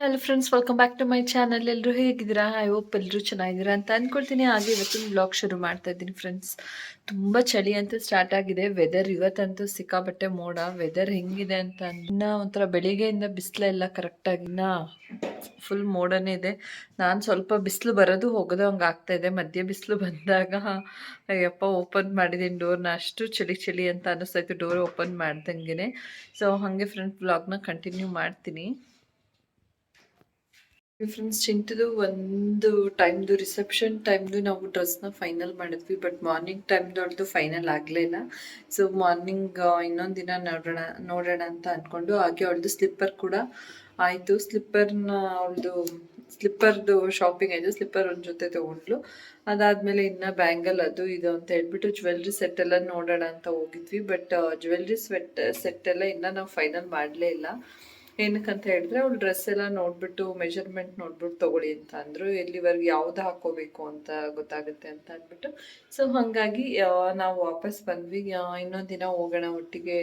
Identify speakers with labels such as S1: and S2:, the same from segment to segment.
S1: Hello friends welcome back to my channel ಎಲ್ಲರೂ ಹೇಗಿದ್ದೀರಾ? I hope ಎಲ್ಲರೂ ಚೆನ್ನಾಗಿದ್ದೀರಾ ಅಂತ ಅಂದ್ಕೊಳ್ತೀನಿ ಹಾಗೆ ಇವತ್ತಿನ ಬ್ಲಾಗ್ ಶುರು ಮಾಡ್ತಾ ಇದ್ದೀನಿ ಫ್ರೆಂಡ್ಸ್ ತುಂಬ ಚಳಿ ಅಂತೂ ಸ್ಟಾರ್ಟ್ ಆಗಿದೆ. ವೆದರ್ ಇವತ್ತಂತೂ ಸಿಕ್ಕಾಬಟ್ಟೆ ಮೋಡ. ವೆದರ್ ಹೆಂಗಿದೆ ಅಂತ ಇನ್ನ ಒಂಥರ ಬೆಳಿಗ್ಗೆಯಿಂದ ಬಿಸಿಲೆಲ್ಲ ಕರೆಕ್ಟಾಗಿ ಇನ್ನ ಫುಲ್ ಮೋಡನೇ ಇದೆ. ನಾನು ಸ್ವಲ್ಪ ಬಿಸಿಲು ಬರೋದು ಹೋಗೋದು ಹಂಗೆ ಆಗ್ತಾ ಇದೆ. ಮಧ್ಯೆ ಬಿಸಿಲು ಬಂದಾಗ, ಅಯ್ಯಪ್ಪ ಓಪನ್ ಮಾಡಿದ್ದೀನಿ ಡೋರ್ನ ಅಷ್ಟು ಚಳಿ ಚಳಿ ಅಂತ ಅನ್ನಿಸ್ತಾ ಇತ್ತು. ಡೋರ್ ಓಪನ್ ಮಾಡ್ದಂಗೆ ಸೊ ಹಾಗೆ ಫ್ರೆಂಡ್ಸ್ ಬ್ಲಾಗ್ನ ಕಂಟಿನ್ಯೂ ಮಾಡ್ತೀನಿ. ಫ್ರೆಂಡ್ಸ್ ಚಿಂಟದು ಒಂದು ಟೈಮ್ದು ರಿಸೆಪ್ಷನ್ ಟೈಮ್ದು ನಾವು ಡ್ರೆಸ್ನ ಫೈನಲ್ ಮಾಡಿದ್ವಿ ಬಟ್ ಮಾರ್ನಿಂಗ್ ಟೈಮ್ದೊಳ್ದು ಫೈನಲ್ ಆಗಲಿಲ್ಲ ಸೊ ಮಾರ್ನಿಂಗ್ ಇನ್ನೊಂದು ದಿನ ನೋಡೋಣ ನೋಡೋಣ ಅಂತ ಅಂದ್ಕೊಂಡು ಹಾಗೆ ಅವಳದು ಸ್ಲಿಪ್ಪರ್ ಕೂಡ ಆಯಿತು. ಸ್ಲಿಪ್ಪರ್ನ ಅವಳದು ಸ್ಲಿಪ್ಪರ್ದು ಶಾಪಿಂಗ್ ಆಯಿತು. ಸ್ಲಿಪ್ಪರ್ ಒಂದು ಜೊತೆ ತೊಗೊಂಡ್ಲು ಅದಾದಮೇಲೆ ಇನ್ನು ಬ್ಯಾಂಗಲ್ ಅದು ಇದು ಅಂತ ಹೇಳ್ಬಿಟ್ಟು ಜ್ಯುವೆಲ್ರಿ ಸೆಟ್ ಎಲ್ಲ ನೋಡೋಣ ಅಂತ ಹೋಗಿದ್ವಿ. ಬಟ್ ಜ್ಯುವೆಲ್ರಿ ಸ್ವೆಟ್ ಸೆಟ್ ಎಲ್ಲ ಇನ್ನೂ ನಾವು ಫೈನಲ್ ಮಾಡಲೇ ಇಲ್ಲ. ಏನಕ್ಕಂತ ಹೇಳಿದ್ರೆ ಅವ್ಳು ಡ್ರೆಸ್ ಎಲ್ಲ ನೋಡ್ಬಿಟ್ಟು ಮೆಜರ್ಮೆಂಟ್ ನೋಡ್ಬಿಟ್ಟು ತಗೊಳ್ಳಿ ಅಂತ ಅಂದರು. ಎಲ್ಲಿವರೆಗೆ ಯಾವ್ದು ಹಾಕೋಬೇಕು ಅಂತ ಗೊತ್ತಾಗುತ್ತೆ ಅಂತ ಅಂದ್ಬಿಟ್ಟು. ಸೊ ಹಾಗಾಗಿ ನಾವು ವಾಪಸ್ ಬಂದ್ವಿ. ಇನ್ನೊಂದು ದಿನ ಹೋಗೋಣ ಒಟ್ಟಿಗೆ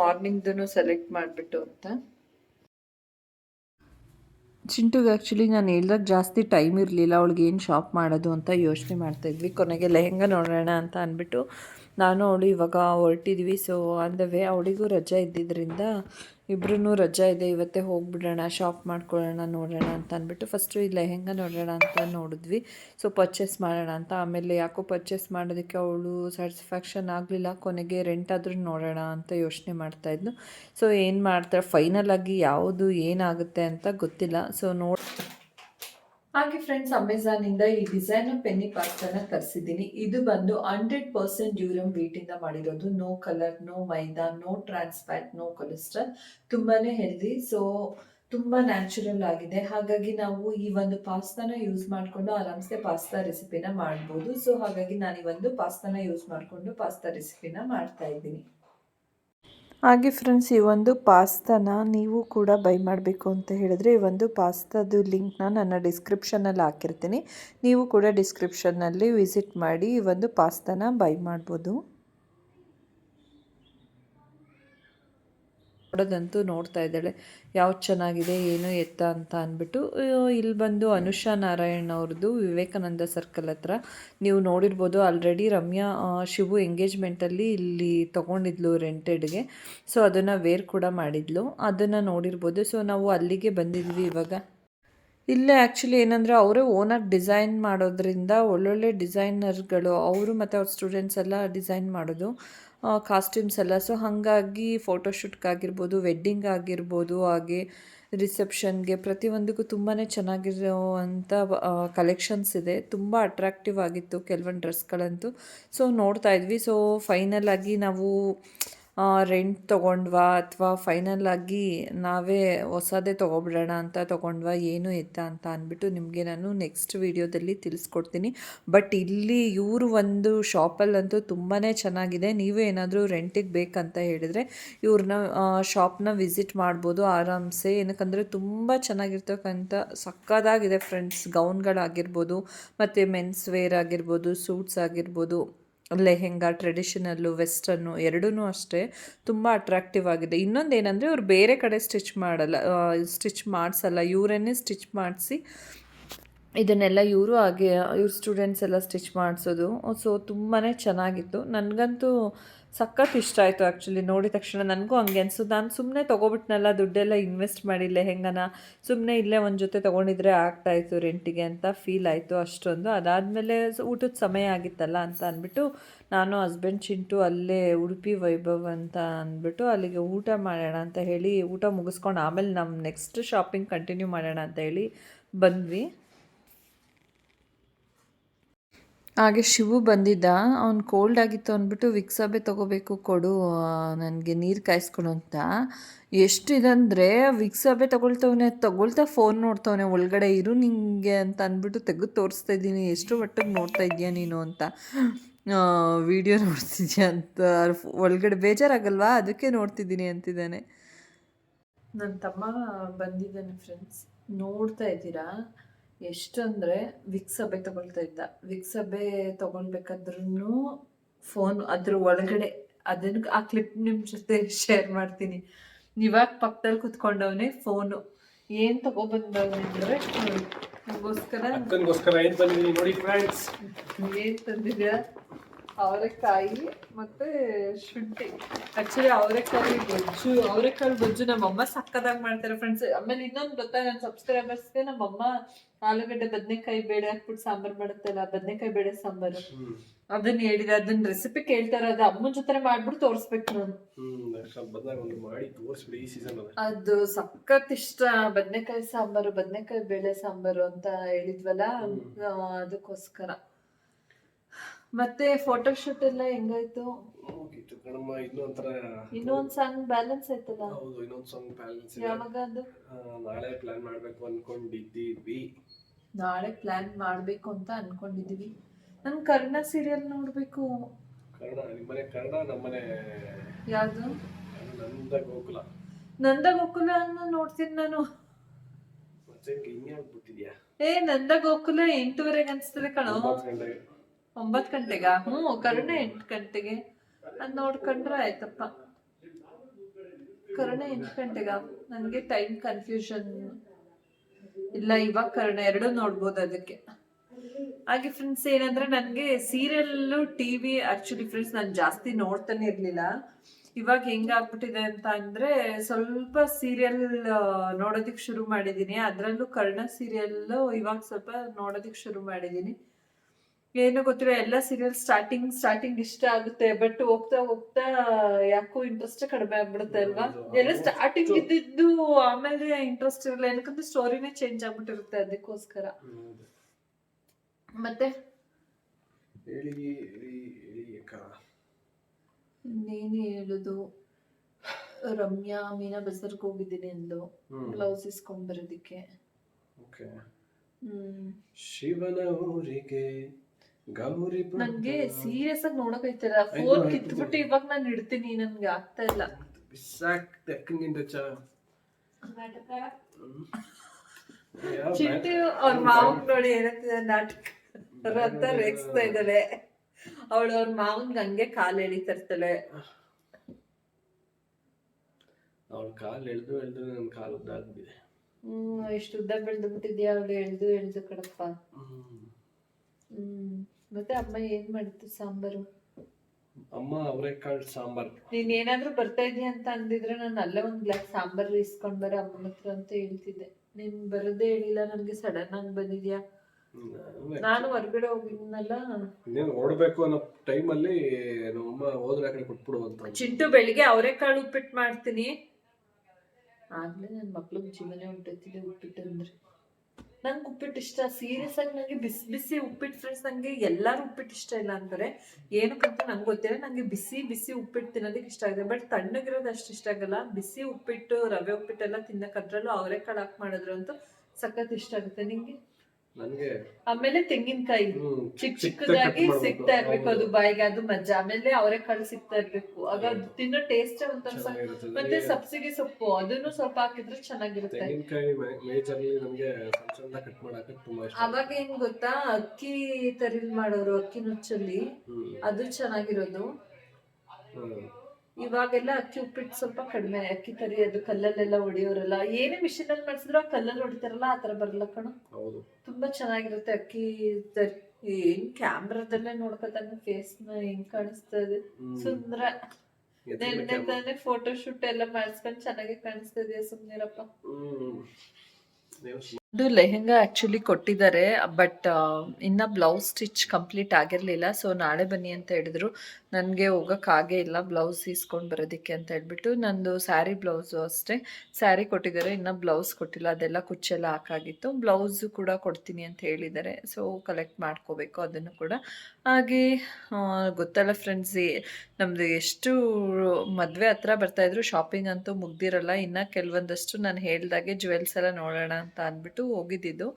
S1: ಮಾರ್ನಿಂಗ್ದು ಸೆಲೆಕ್ಟ್ ಮಾಡಿಬಿಟ್ಟು ಅಂತ. ಚಿಂಟುಗೆ ಆ್ಯಕ್ಚುಲಿ ನಾನು ಹೇಳ್ದಾಗ ಜಾಸ್ತಿ ಟೈಮ್ ಇರಲಿಲ್ಲ. ಅವಳಿಗೆ ಏನು ಶಾಪ್ ಮಾಡೋದು ಅಂತ ಯೋಚನೆ ಮಾಡ್ತಾಯಿದ್ವಿ ಕೊನೆಗೆ ಲೆಹೆಂಗ ನೋಡೋಣ ಅಂತ ಅಂದ್ಬಿಟ್ಟು ನಾನು ಅವಳು ಇವಾಗ ಹೊರಟಿದ್ವಿ. ಸೊ ಆನ್ ದ ವೇ ಅವಳಿಗೂ ರಜೆ ಇದ್ದಿದ್ದರಿಂದ ಇಬ್ರು ರಜಾ ಇದೆ. ಇವತ್ತೇ ಹೋಗಿಬಿಡೋಣ ಶಾಪ್ ಮಾಡ್ಕೊಳ್ಳೋಣ, ನೋಡೋಣ ಅಂತ ಅಂದ್ಬಿಟ್ಟು ಫಸ್ಟು ಈ ಲೆಹೆಂಗ ನೋಡೋಣ ಅಂತ ನೋಡಿದ್ವಿ. ಸೊ ಪರ್ಚೇಸ್ ಮಾಡೋಣ ಅಂತ. ಆಮೇಲೆ ಯಾಕೋ ಪರ್ಚೇಸ್ ಮಾಡೋದಕ್ಕೆ ಅವಳು ಸ್ಯಾಟಿಸ್ಫ್ಯಾಕ್ಷನ್ ಆಗಲಿಲ್ಲ. ಕೊನೆಗೆ ರೆಂಟ್ ಆದರೂ ನೋಡೋಣ ಅಂತ ಯೋಚನೆ ಮಾಡ್ತಾಯಿದ್ಲು ಸೊ ಏನು ಮಾಡ್ತಾರೆ? ಫೈನಲ್ ಆಗಿ ಯಾವುದು ಏನಾಗುತ್ತೆ ಅಂತ ಗೊತ್ತಿಲ್ಲ. ಸೊ ನೋಡಿ ಹಾಗೆ ಫ್ರೆಂಡ್ಸ್ ಅಮೆಝಾನಿಂದ ಈ ಡಿಸೈನ್ ಪೆನ್ನಿ ಪಾಸ್ತಾನ ತರಿಸಿದ್ದೀನಿ. ಇದು ಬಂದು ಹಂಡ್ರೆಡ್ ಪರ್ಸೆಂಟ್ ಡ್ಯೂರಮ್ ಇಂದ ಮಾಡಿರೋದು. No colour no maida no trans fat no cholesterol ತುಂಬಾನೇ ಹೆಲ್ದಿ ಸೊ ತುಂಬ ನ್ಯಾಚುರಲ್ ಆಗಿದೆ. ಹಾಗಾಗಿ ನಾವು ಈ ಒಂದು ಪಾಸ್ತಾನ ಯೂಸ್ ಮಾಡಿಕೊಂಡು ಆರಾಮ್ಸೆ ಪಾಸ್ತಾ ರೆಸಿಪಿನ ಮಾಡ್ಬೋದು. ಸೊ ಹಾಗಾಗಿ ನಾನು ಈ ಒಂದು ಪಾಸ್ತಾನ ಯೂಸ್ ಮಾಡಿಕೊಂಡು ಪಾಸ್ತಾ ರೆಸಿಪಿನ ಮಾಡ್ತಾ ಇದ್ದೀನಿ. ಹಾಗೆ ಫ್ರೆಂಡ್ಸ್ ಈ ಒಂದು ಪಾಸ್ತಾನ ನೀವು ಕೂಡ ಬೈ ಮಾಡಬೇಕು ಅಂತ ಹೇಳಿದ್ರೆ ಈ ಒಂದು ಪಾಸ್ತಾದು ಲಿಂಕ್ನ ನನ್ನ ಡಿಸ್ಕ್ರಿಪ್ಷನಲ್ಲಿ ಹಾಕಿರ್ತೀನಿ. ನೀವು ಕೂಡ ಡಿಸ್ಕ್ರಿಪ್ಷನ್ನಲ್ಲಿ ವಿಸಿಟ್ ಮಾಡಿ ಈ ಒಂದು ಪಾಸ್ತಾನ ಬೈ ಮಾಡ್ಬೋದು. ನೋಡೋದಂತೂ ನೋಡ್ತಾ ಇದ್ದಾಳೆ. ಯಾವ್ದು ಚೆನ್ನಾಗಿದೆ, ಏನು ಎತ್ತ ಅಂತ ಅಂದ್ಬಿಟ್ಟು ಇಲ್ಲಿ ಬಂದು ಅನುಷಾ ನಾರಾಯಣ್ ಅವ್ರದ್ದು ವಿವೇಕಾನಂದ ಸರ್ಕಲ್ ಹತ್ರ. ನೀವು ನೋಡಿರ್ಬೋದು ಆಲ್ರೆಡಿ ರಮ್ಯಾ ಶಿವು ಎಂಗೇಜ್ಮೆಂಟಲ್ಲಿ ಇಲ್ಲಿ ತೊಗೊಂಡಿದ್ಲು ರೆಂಟೆಡ್ಗೆ ಸೊ ಅದನ್ನು ವೇರ್ ಕೂಡ ಮಾಡಿದ್ಲು. ಅದನ್ನು ನೋಡಿರ್ಬೋದು. ಸೊ ನಾವು ಅಲ್ಲಿಗೆ ಬಂದಿದ್ವಿ ಇವಾಗ. ಇಲ್ಲೇ ಆ್ಯಕ್ಚುಲಿ ಏನಂದರೆ ಅವರೇ ಓನಾಗಿ ಡಿಸೈನ್ ಮಾಡೋದ್ರಿಂದ ಒಳ್ಳೊಳ್ಳೆ ಡಿಸೈನರ್ಗಳು ಅವರು ಮತ್ತು ಅವ್ರ ಸ್ಟೂಡೆಂಟ್ಸ್ ಎಲ್ಲ ಡಿಸೈನ್ ಮಾಡೋದು ಕಾಸ್ಟ್ಯೂಮ್ಸ್ ಎಲ್ಲ. ಸೊ ಹಾಗಾಗಿ ಫೋಟೋಶೂಟ್ಗಾಗಿರ್ಬೋದು ವೆಡ್ಡಿಂಗ್ ಆಗಿರ್ಬೋದು, ಹಾಗೆ ರಿಸೆಪ್ಷನ್ಗೆ ಪ್ರತಿಯೊಂದಕ್ಕೂ ತುಂಬಾ ಚೆನ್ನಾಗಿರುವಂಥ ಕಲೆಕ್ಷನ್ಸ್ ಇದೆ. ತುಂಬ ಅಟ್ರಾಕ್ಟಿವ್ ಆಗಿತ್ತು ಕೆಲವೊಂದು ಡ್ರೆಸ್ಗಳಂತೂ ಸೊ ನೋಡ್ತಾ ಇದ್ವಿ. ಸೊ ಫೈನಲ್ ಆಗಿ ನಾವು ರೆಂಟ್ ತೊಗೊಂಡ್ವಾ ಅಥವಾ ಫೈನಲ್ ಆಗಿ ನಾವೇ ಹೊಸದೇ ತೊಗೊಬಿಡೋಣ ಅಂತ ತೊಗೊಂಡ್ವಾ, ಏನು ಎತ್ತ ಅಂತ ಅಂದ್ಬಿಟ್ಟು ನಿಮಗೆ ನಾನು ನೆಕ್ಸ್ಟ್ ವಿಡಿಯೋದಲ್ಲಿ ತಿಳಿಸ್ಕೊಡ್ತೀನಿ. ಬಟ್ ಇಲ್ಲಿ ಇವರು ಒಂದು ಶಾಪಲ್ಲಂತೂ ತುಂಬಾ ಚೆನ್ನಾಗಿದೆ. ನೀವು ಏನಾದರೂ ರೆಂಟಿಗೆ ಬೇಕಂತ ಹೇಳಿದರೆ ಇವ್ರನ್ನ ಶಾಪ್ನ ವಿಸಿಟ್ ಮಾಡ್ಬೋದು ಆರಾಮ್ಸೆ. ಏನಕ್ಕಂದರೆ ತುಂಬ ಚೆನ್ನಾಗಿರ್ತಕ್ಕಂಥ ಸಕ್ಕದಾಗಿದೆ ಫ್ರೆಂಡ್ಸ್ ಗೌನ್ಗಳಾಗಿರ್ಬೋದು ಮತ್ತು ಮೆನ್ಸ್ ವೇರ್ ಆಗಿರ್ಬೋದು ಸೂಟ್ಸ್ ಆಗಿರ್ಬೋದು. ಲೆಹೆಂಗಾ ಟ್ರೆಡಿಷನಲ್ಲು, ವೆಸ್ಟರ್ನು ಎರಡೂ ಅಷ್ಟೇ ತುಂಬ ಅಟ್ರಾಕ್ಟಿವ್ ಆಗಿದೆ. ಇನ್ನೊಂದು ಏನಂದರೆ ಇವ್ರು ಬೇರೆ ಕಡೆ ಸ್ಟಿಚ್ ಮಾಡಲ್ಲ ಸ್ಟಿಚ್ ಮಾಡಿಸಲ್ಲ. ಇವರನ್ನೇ ಸ್ಟಿಚ್ ಮಾಡಿಸಿ ಇದನ್ನೆಲ್ಲ ಇವರು ಹಾಗೆ, ಇವ್ರ ಸ್ಟೂಡೆಂಟ್ಸ್ ಎಲ್ಲ ಸ್ಟಿಚ್ ಮಾಡಿಸೋದು. ಸೊ ತುಂಬಾ ಚೆನ್ನಾಗಿತ್ತು. ನನಗಂತೂ ಸಖತ್ ಇಷ್ಟ ಆಯಿತು ಆ್ಯಕ್ಚುಲಿ ನೋಡಿದ ತಕ್ಷಣ ನನಗೂ ಹಂಗೆ ಅನಿಸು. ನಾನು ಸುಮ್ಮನೆ ತೊಗೊಬಿಟ್ನಲ್ಲ, ದುಡ್ಡೆಲ್ಲ ಇನ್ವೆಸ್ಟ್ ಮಾಡಿಲ್ಲ, ಹೆಂಗನ? ಸುಮ್ಮನೆ ಇಲ್ಲೇ ಒಂದು ಜೊತೆ ತೊಗೊಂಡಿದ್ರೆ ಆಗ್ತಾಯಿತ್ತು ರೆಂಟಿಗೆ ಅಂತ ಫೀಲ್ ಆಯಿತು ಅಷ್ಟೊಂದು. ಅದಾದಮೇಲೆ ಊಟದ ಸಮಯ ಆಗಿತ್ತಲ್ಲ ಅಂತ ಅಂದ್ಬಿಟ್ಟು ನಾನು ಹಸ್ಬೆಂಡ್ ಚಿಂಟು ಅಲ್ಲೇ ಉಡುಪಿ ವೈಭವ್ ಅಂತ ಅಂದ್ಬಿಟ್ಟು ಅಲ್ಲಿಗೆ ಊಟ ಮಾಡೋಣ ಅಂತ ಹೇಳಿ, ಊಟ ಮುಗಿಸ್ಕೊಂಡು ಆಮೇಲೆ ನಮ್ಮ ನೆಕ್ಸ್ಟ್ ಶಾಪಿಂಗ್ ಕಂಟಿನ್ಯೂ ಮಾಡೋಣ ಅಂತ ಹೇಳಿ ಬಂದ್ವಿ. ಹಾಗೆ ಶಿವು ಬಂದಿದ್ದ. ಅವ್ನು ಕೋಲ್ಡ್ ಆಗಿತ್ತು ಅಂದ್ಬಿಟ್ಟು ವಿಕ್ಸಬೆ ತೊಗೋಬೇಕು ಕೊಡು ನನಗೆ ನೀರು ಕಾಯಿಸ್ಕೊಡು ಅಂತ. ಎಷ್ಟಿದಂದರೆ ವಿಕ್ಸಬೆ ತೊಗೊಳ್ತವನೆ, ತೊಗೊಳ್ತಾ ಫೋನ್ ನೋಡ್ತವನೆ, ಒಳಗಡೆ ಇರು ನಿಂಗೆ ಅಂತ ಅಂದ್ಬಿಟ್ಟು ತೆಗೆದು ತೋರಿಸ್ತಾ ಇದ್ದೀನಿ. ಎಷ್ಟು ಮಟ್ಟಿಗೆ ನೋಡ್ತಾ ಇದೀಯ ನೀನು ಅಂತ. ವಿಡಿಯೋ ನೋಡ್ತಿದ್ಯಾ ಅಂತ. ಒಳಗಡೆ ಬೇಜಾರಾಗಲ್ವಾ? ಅದಕ್ಕೆ ನೋಡ್ತಿದ್ದೀನಿ ಅಂತಿದ್ದಾನೆ. ನನ್ನ ತಮ್ಮ ಬಂದಿದ್ದಾನೆ ಫ್ರೆಂಡ್ಸ್ ನೋಡ್ತಾ ಇದ್ದೀರಾ? ಎಷ್ಟಂದರೆ ವಿಕ್ಸ್ ಸಭೆ ತಗೊಳ್ತಾ ಇದ್ದ. ವಿಕ್ಸ್ ಸಭೆ ತೊಗೊಳ್ಬೇಕಾದ್ರೂ ಫೋನ್ ಅದ್ರ ಒಳಗಡೆ ಅದನ್ನು ಆ ಕ್ಲಿಪ್ ನಿಮ್ಮ ಜೊತೆ ಶೇರ್ ಮಾಡ್ತೀನಿ. ಇವಾಗ ಪಕ್ಕದಲ್ಲಿ ಕುತ್ಕೊಂಡವನೇ ಫೋನು ಏನು ತಗೊಬಂದ್ರೆ ನಮಗೋಸ್ಕರ
S2: ಏನು ತಂದಿದ್ದೀನಿ
S1: ಅವರೆಕಾಯಿ ಮತ್ತೆ ಶುಂಠಿ. ಆಕ್ಚುಲಿ ಅವರೆಕಾಯಿ ಗೊಜ್ಜು ಅವರೆಕಾಯಿ ಗೊಜ್ಜು ನಮ್ಮಮ್ಮ ಸಕ್ಕದಾಗಿ ಮಾಡ್ತಾರೆ ಫ್ರೆಂಡ್ಸ್ ಆಮೇಲೆ ಇನ್ನೊಂದು ಗೊತ್ತಾ ನನ್ನ ಸಬ್ಸ್ಕ್ರೈಬರ್ಸ್ಗೆ ನಮ್ಮಮ್ಮ ಆಲೂಗಡ್ಡೆ ಬದನೆಕಾಯಿ ಬೇಳೆ ಹಾಕ್ಬಿಟ್ಟು ಸಾಂಬಾರ್ ಮಾಡುತ್ತಲ್ಲ ಬದನೆಕಾಯಿ ಬೇಳೆ ಸಾಂಬಾರು. ಅದನ್ನ ಹೇಳಿದೆ ಅದನ್ನ ರೆಸಿಪಿ ಕೇಳ್ತಾರ ಅದು ಅಮ್ಮನ ಜೊತೆ ಮಾಡ್ಬಿಟ್ಟು ತೋರಿಸ್ಬೇಕು ನಾನು.
S2: ಅದು
S1: ಸಖತ್ ಇಷ್ಟ ಬದನೆಕಾಯಿ ಸಾಂಬಾರು ಬದನೆಕಾಯಿ ಬೇಳೆ ಸಾಂಬಾರು ಅಂತ ಹೇಳಿದ್ವಲ್ಲ ಅದಕ್ಕೋಸ್ಕರ. ಮತ್ತೆ ಫೋಟೋಶೂಟ್ ಎಲ್ಲ ಹೆಂಗಾಯ್ತು?
S2: ಹೋಗಿತ್ತು ಕಣಮ್ಮ ಇನ್ನೂ ಇನ್ನೊಂದ್
S1: ಇನ್ನೂ ಸಾಂಗ್ ಬ್ಯಾಲೆನ್ಸ್ ಆಯ್ತಲ್ಲ?
S2: ಹೌದು ಇನ್ನೊಂದ್ ಸಾಂಗ್ ಬ್ಯಾಲೆನ್ಸ್ ಇದೆ.
S1: ಯಾವಾಗ ಅದು?
S2: ಆ, ನಾಳೆ ಪ್ಲಾನ್ ಮಾಡ್ಬೇಕು ಅನ್ಕೊಂಡಿದ್ದೀವಿ.
S1: ನಾಳೆ ಪ್ಲಾನ್ ಮಾಡ್ಬೇಕು ಅಂತ ಅನ್ಕೊಂಡಿದೀವಿ ನನ್ ಕರ್ಣ ಸೀರಿಯಲ್ ನೋಡ್ಬೇಕು.
S2: ಕನ್ನಡ ನಿಮ್ಮನೆ ಕನ್ನಡ ನಮ್ಮನೆ
S1: ಯಾವ್ದು?
S2: ನಂದ ಗೋಕುಲ.
S1: ನಂದ ಗೋಕುಲ ನೋಡ್ತೀನಿ ನಾನು.
S2: ಮತ್ತೆ ಹಿಂಗೆ ಬಿಟ್ಟಿದ್ಯಾ
S1: ಏ ನಂದ ಗೋಕುಲ ಎಂಟೂವರೆಗೆ ಅನ್ಸ್ತದೆ ಕಣೋ.
S2: ಒಂಬತ್ತು ಗಂಟೆಗೆ.
S1: ಒಂಬತ್ ಗಂಟೆಗ? ಹ್ಞೂ, ಕರುಣೆ ಎಂಟು ಗಂಟೆಗೆ. ಅದ್ ನೋಡ್ಕೊಂಡ್ರೆ ಆಯ್ತಪ್ಪ. ಕರುಣೆ ಎಂಟು ಗಂಟೆಗ? ನನಗೆ ಟೈಮ್ ಕನ್ಫ್ಯೂಷನ್ ಇಲ್ಲ, ಇವಾಗ ಕರುಣೆ ಎರಡು ನೋಡ್ಬೋದು ಅದಕ್ಕೆ. ಹಾಗೆ ಫ್ರೆಂಡ್ಸ್ ಏನಂದ್ರೆ ನನಗೆ serial T V actually friends ನಾನು ಜಾಸ್ತಿ ನೋಡ್ತಾನೆ ಇರಲಿಲ್ಲ. ಇವಾಗ ಹೆಂಗಾಗ್ಬಿಟ್ಟಿದೆ ಅಂತ ಅಂದರೆ ಸ್ವಲ್ಪ ಸೀರಿಯಲ್ ನೋಡೋದಕ್ಕೆ ಶುರು ಮಾಡಿದ್ದೀನಿ ಅದರಲ್ಲೂ ಕರ್ಣ ಸೀರಿಯಲ್ ಇವಾಗ ಸ್ವಲ್ಪ ನೋಡೋದಕ್ಕೆ ಶುರು ಮಾಡಿದ್ದೀನಿ ಏನೋ ಗೊತ್ತಿರೋ ಎಲ್ಲ ಸೀರಿಯಲ್ ಸ್ಟಾರ್ಟಿಂಗ್ ಸ್ಟಾರ್ಟಿಂಗ್ ಇಷ್ಟ ಆಗುತ್ತೆ ಬಟ್ ಹೋಗ್ತಾ ಹೋಗ್ತಾ ಯಾಕೋ ಇಂಟ್ರೆಸ್ಟ್ ಕಡಿಮೆ ಆಗ್ಬಿಡುತ್ತೆ ಅಲ್ವಾ? ಎಲ್ಲ ಸ್ಟಾರ್ಟಿಂಗ್ ಇದ್ದಿದ್ದು ಆಮೇಲೆ ಇಂಟ್ರೆಸ್ಟ್ ಇರಲ್ಲ ಏನಕ್ಕಂದ್ರೆ ಸ್ಟೋರಿನೇ ಚೇಂಜ್ ಆಗ್ಬಿಟ್ಟಿರುತ್ತೆ ಅದಕ್ಕೋಸ್ಕರ. ಮತ್ತೆ? ಇನ್ನೇನು ಹೇಳುದು? ರಮ್ಯಾ ಮೀನಾ ಬಜಾರ್ಗೆ ಹೋಗಿದ್ದೀನಿ
S2: ಎಂದು
S1: ಬ್ಲೌಸ್ ಇಸ್ಕೊಂಡ್ ಬರೋದಿಕ್ಕೆ.
S2: ಶಿವನ ಊರಿಗೆ ಗೌರಿ ಬಂದ-
S1: ಸೀರಿಯಸ್ ಆಗಿ ನೋಡಕ್ ಐತಲ್ಲ ಫೋನ್. ಕಿತ್ಬಿಟ್ಟು ಇವಾಗ ನಾನು ಇಡ್ತೀನಿ ನನ್ಗೆ ಆಗ್ತಾ ಇಲ್ಲ.
S2: ಬಿಸಾಕ್ ತೆಕ್ಕಂಗಿಂದ ಚ. ಯಾವ
S1: ಚಿಂಟು ಅವ್ರ ಮಾವನ್ ನೋಡಿ ಏನಂತಿದೆ ನಾಟಕ. ರಥ ರೇಗಿಸ್ತಾ ಇದ್ದಾಳೆ ಅವಳು ಅವ್ರ ಮಾವನ್ಗೆ ಹಂಗೆ ಕಾಲ್ ಎಳಿತಾ ಇರ್ತಾಳೆ.
S2: ಅವಳ ಕಾಲು ಎಳ್ದು ಎಳ್ದು ನನ್ನ ಕಾಲು ಉದ್ದ ಆಗ್ಬಿಟ್ಟಿದೆ.
S1: ಹ್ಮ್ ಇಷ್ಟು ಉದ್ದ ಬೆಳ್ದು ಬಿಟ್ಟಿದ್ಯಾ? ಅವಳು ಎಳ್ದು ಎಳ್ದು ಕಡಪ್ಪ
S2: ಹ್ಮ್.
S1: ಮತ್ತೆ ಅಮ್ಮ ಏನ್ ಮಾಡಿತ್ತು ಸಾಂಬಾರು?
S2: ಅಮ್ಮ ಅವರೆಕಾಳು ಸಾಂಬಾರ್.
S1: ನೀನ್ ಏನಾದ್ರೂ ಬರ್ತಾ ಇದೀಯ ಅಂತ ಅಂದಿದ್ರೆ ನಾನು ಅಲ್ಲೇ ಒಂದ್ ಗ್ಲಾಸ್ ಸಾಂಬಾರ್ ಇಸ್ಕೊಂಡ್ ಬರ ಅಮ್ಮನ ಹತ್ರ ಅಂತ ಹೇಳ್ತಿದ್ದೆ. ನೀನ್ ಬರದೇ ಹೇಳಿಲ್ಲ ನನ್ಗೆ ಸಡನ್ ಆಗಿ ಬಂದಿದ್ಯಾ? ನಾನು ಹೊರಗಡೆ ಹೋಗಿದ್ನಲ್ಲ.
S2: ನೀನು ಓಡಬೇಕು ಅನ್ನೋ ಟೈಮಲ್ಲಿ ನಮ್ಮಮ್ಮ ಹೋದ್ರೆ ಆ ಕಡೆ ಕೊಟ್ಬಿಡು ಅಂತ
S1: ಚಿಂಟು ಬೆಳಿಗ್ಗೆ ಅವರೆಕಾಳು ಉಪ್ಪಿಟ್ಟು ಮಾಡ್ತೀನಿ. ಆಗ್ಲೇ ನನ್ ಮಕ್ಳಿಗೆ ಜೀವನ ಹೊಂಟೈತಿದೆ ಉಪ್ಪಿಟ್ಟು ಅಂದ್ರೆ ನಂಗೆ ಉಪ್ಪಿಟ್ಟು ಇಷ್ಟ. ಸೀರಿಯಸ್ ಆಗಿ ನನಗೆ ಬಿಸಿ ಬಿಸಿ ಉಪ್ಪಿಟ್ಟು ಫ್ರೆಂಡ್ಸ್ ನನಗೆ ಎಲ್ಲರೂ ಉಪ್ಪಿಟ್ಟು ಇಷ್ಟ ಇಲ್ಲ ಅಂತಾರೆ. ಏನಕ್ಕಂತ ನಂಗೆ ಗೊತ್ತಿಲ್ಲ. ನನಗೆ ಬಿಸಿ ಬಿಸಿ ಉಪ್ಪಿಟ್ಟು ತಿನ್ನೋದಕ್ಕೆ ಇಷ್ಟ ಆಗಿದೆ. ಬಟ್ ತಣ್ಣಗಿರೋದು ಅಷ್ಟು ಇಷ್ಟ ಆಗಲ್ಲ. ಬಿಸಿ ಉಪ್ಪಿಟ್ಟು, ರವೆ ಉಪ್ಪಿಟ್ಟೆಲ್ಲ ತಿನ್ನಕ್ಕೆ ಅದರಲ್ಲೂ ಅವರೆಕಾಳು ಹಾಕಿ ಮಾಡಿದ್ರು ಅಂತೂ ಸಖತ್ ಇಷ್ಟ ಆಗುತ್ತೆ.
S2: ನನಗೆ
S1: ಆಮೇಲೆ ತೆಂಗಿನಕಾಯಿ. ಚಿಕ್ಕ
S2: ಚಿಕ್ಕ
S1: ಚಿಕ್ಕದಾಗಿ ಸಿಗ್ತಾ ಇರ್ಬೇಕು ಅದು ಬಾಯಿಗೆ ಅದು ಮಜ್ಜ. ಆಮೇಲೆ ಅವರೆಕಾಳು ಸಿಗ್ತಾ ಇರ್ಬೇಕು. ಆಗ ಅದು ತಿನ್ನೋ ಟೇಸ್ಟ್ ಒಂದ್
S2: ಚೆನ್ನಾಗಿರುತ್ತದೆ.
S1: ಮತ್ತೆ ಸಬ್ಸಿಗೆ ಸೊಪ್ಪು ಅದನ್ನು ಸ್ವಲ್ಪ ಹಾಕಿದ್ರೆ ಚೆನ್ನಾಗಿರುತ್ತೆ.
S2: ತೆಂಗಿನಕಾಯಿ ಮೇಜರ್ಲಿ ನಮಗೆ ಸಣ್ಣ ಸಣ್ಣ ಕಟ್ ಮಾಡಕ್ಕೆ ತುಂಬಾ ಇಷ್ಟ.
S1: ಅವಾಗ ಏನ್ ಗೊತ್ತಾ? ಅಕ್ಕಿ ತರಿಲ್ ಮಾಡೋರು ಅಕ್ಕಿ ನುಚ್ಚಲ್ಲಿ ಅದು ಚೆನ್ನಾಗಿರೋದು. ಇವಾಗೆಲ್ಲ ಅಕ್ಕಿ ಉಪ್ಪಿಟ್ಟು ಸ್ವಲ್ಪ ಕಡಿಮೆ. ಅಕ್ಕಿ ತರಿ ಅದು ಕಲ್ಲಲ್ಲೆಲ್ಲ ಹೊಡಿಯೋರಲ್ಲ ಏನೇ ಮಿಷಿನ್ ಅಲ್ಲಿ ಮಾಡಿಸಿದ್ರು ಆ ಕಲ್ಲಲ್ಲಿ ಹೊಡಿತಾರಲ್ಲ ಆ ತರ ಬರಲ್ಲ ಕಣ.
S2: ಹೌದು.
S1: ತುಂಬಾ ಚೆನ್ನಾಗಿರುತ್ತೆ ಅಕ್ಕಿ ತರಿ. ಏನ್ ಕ್ಯಾಮ್ರಾದಲ್ಲೇ ನೋಡ್ಕೊತಾನೆ ಫೇಸ್ನ ಹೆಂಗ್ ಕಾಣಿಸ್ತದೆ ಸುಂದರ. ನೆನ್ನೆ ಫೋಟೋ ಶೂಟ್ ಎಲ್ಲ ಮಾಡಿಸ್ಕೊಂಡು ಚೆನ್ನಾಗಿ ಕಾಣಿಸ್ತದೆ ಸುಮ್ನಿರಪ್ಪ?
S2: ಹ್ಮ್. ನೀವು
S1: ಇದು ಲೆಹೆಂಗಾ ಆ್ಯಕ್ಚುಲಿ ಕೊಟ್ಟಿದ್ದಾರೆ ಬಟ್ ಇನ್ನ ಬ್ಲೌಸ್ ಸ್ಟಿಚ್ ಕಂಪ್ಲೀಟ್ ಆಗಿರಲಿಲ್ಲ. ಸೊ ನಾಳೆ ಬನ್ನಿ ಅಂತ ಹೇಳಿದ್ರು. ನನಗೆ ಹೋಗೋಕ್ಕಾಗೇ ಇಲ್ಲ ಬ್ಲೌಸ್ ಇಸ್ಕೊಂಡು ಬರೋದಕ್ಕೆ ಅಂತ ಹೇಳ್ಬಿಟ್ಟು ನಂದು ಸ್ಯಾರಿ ಬ್ಲೌಸು ಅಷ್ಟೇ. ಸ್ಯಾರಿ ಕೊಟ್ಟಿದ್ದಾರೆ, ಇನ್ನ ಬ್ಲೌಸ್ ಕೊಟ್ಟಿಲ್ಲ. ಅದೆಲ್ಲ ಕುಚ್ಚೆಲ್ಲ ಹಾಕಾಗಿತ್ತು. ಬ್ಲೌಸ್ ಕೂಡ ಕೊಡ್ತೀನಿ ಅಂತ ಹೇಳಿದ್ದಾರೆ. ಸೊ ಕಲೆಕ್ಟ್ ಮಾಡ್ಕೋಬೇಕು ಅದನ್ನು ಕೂಡ. ಹಾಗೆ ಗೊತ್ತಲ್ಲ ಫ್ರೆಂಡ್ಸ್ ನಮ್ದು ಎಷ್ಟು ಮದುವೆ ಹತ್ರ ಬರ್ತಾಯಿದ್ರು ಶಾಪಿಂಗ್ ಅಂತೂ ಮುಗ್ದಿರಲ್ಲ. ಇನ್ನು ಕೆಲವೊಂದಷ್ಟು ನಾನು ಹೇಳ್ದಾಗೆ ಜ್ಯುವೆಲ್ಸ್ ಎಲ್ಲ ನೋಡೋಣ ಅಂತ ಅಂದ್ಬಿಟ್ಟು ಹೋಗಿದ್ದಿದ್ದು.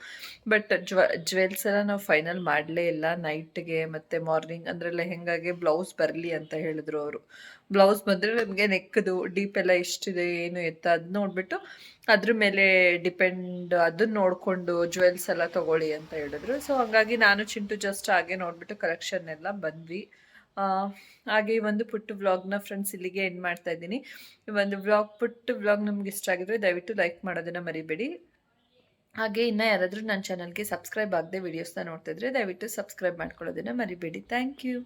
S1: ಬಟ್ ಜ್ವ, ಜ್ಯುವೆಲ್ಸ್ ಎಲ್ಲ ನಾವು ಫೈನಲ್ ಮಾಡಲೇ ಇಲ್ಲ. ನೈಟ್ಗೆ ಮತ್ತು ಮಾರ್ನಿಂಗ್ ಅಂದರೆ ಲೆಹೆಂಗಾಗೆ ಬ್ಲೌಸ್ ಬರಲಿ ಅಂತ ಹೇಳಿದ್ರು ಅವರು. ಬ್ಲೌಸ್ ಬಂದರೆ ನಮಗೆ ನೆಕ್ಕದು ಡೀಪ್ ಎಲ್ಲ ಎಷ್ಟಿದೆ, ಏನು ಎತ್ತ ಅದು ನೋಡಿಬಿಟ್ಟು ಅದ್ರ ಮೇಲೆ ಡಿಪೆಂಡ್ ಅದನ್ನ ನೋಡಿಕೊಂಡು ಜ್ಯುವೆಲ್ಸ್ ಎಲ್ಲ ತೊಗೊಳ್ಳಿ ಅಂತ ಹೇಳಿದ್ರು. ಸೊ ಹಾಗಾಗಿ ನಾನು ಚಿಂಟು ಜಸ್ಟ್ ಹಾಗೆ ನೋಡಿಬಿಟ್ಟು ಕಲೆಕ್ಷನ್ ಎಲ್ಲ ಬಂದ್ವಿ. ಹಾಗೆ ಈ ಒಂದು ಪುಟ್ಟ ವ್ಲಾಗ್ನ ಫ್ರೆಂಡ್ಸ್ ಇಲ್ಲಿಗೆ ಎಂಡ್ ಮಾಡ್ತಾ ಇದ್ದೀನಿ. ಈ ಒಂದು ವ್ಲಾಗ್ ಪುಟ್ಟ ವ್ಲಾಗ್ ನಮ್ಗೆ ಇಷ್ಟ ಆಗಿದ್ರೆ ದಯವಿಟ್ಟು ಲೈಕ್ ಮಾಡೋದನ್ನು ಮರಿಬೇಡಿ. ಹಾಗೆ ಇನ್ನೂ ಯಾರಾದರೂ ನನ್ನ ಚಾನಲ್ಗೆ ಸಬ್ಸ್ಕ್ರೈಬ್ ಆಗದೆ ವೀಡಿಯೋಸ್ನ ನೋಡ್ತಿದ್ರೆ ದಯವಿಟ್ಟು ಸಬ್ಸ್ಕ್ರೈಬ್ ಮಾಡ್ಕೊಳ್ಳೋದನ್ನು ಮರಿಬೇಡಿ. Thank you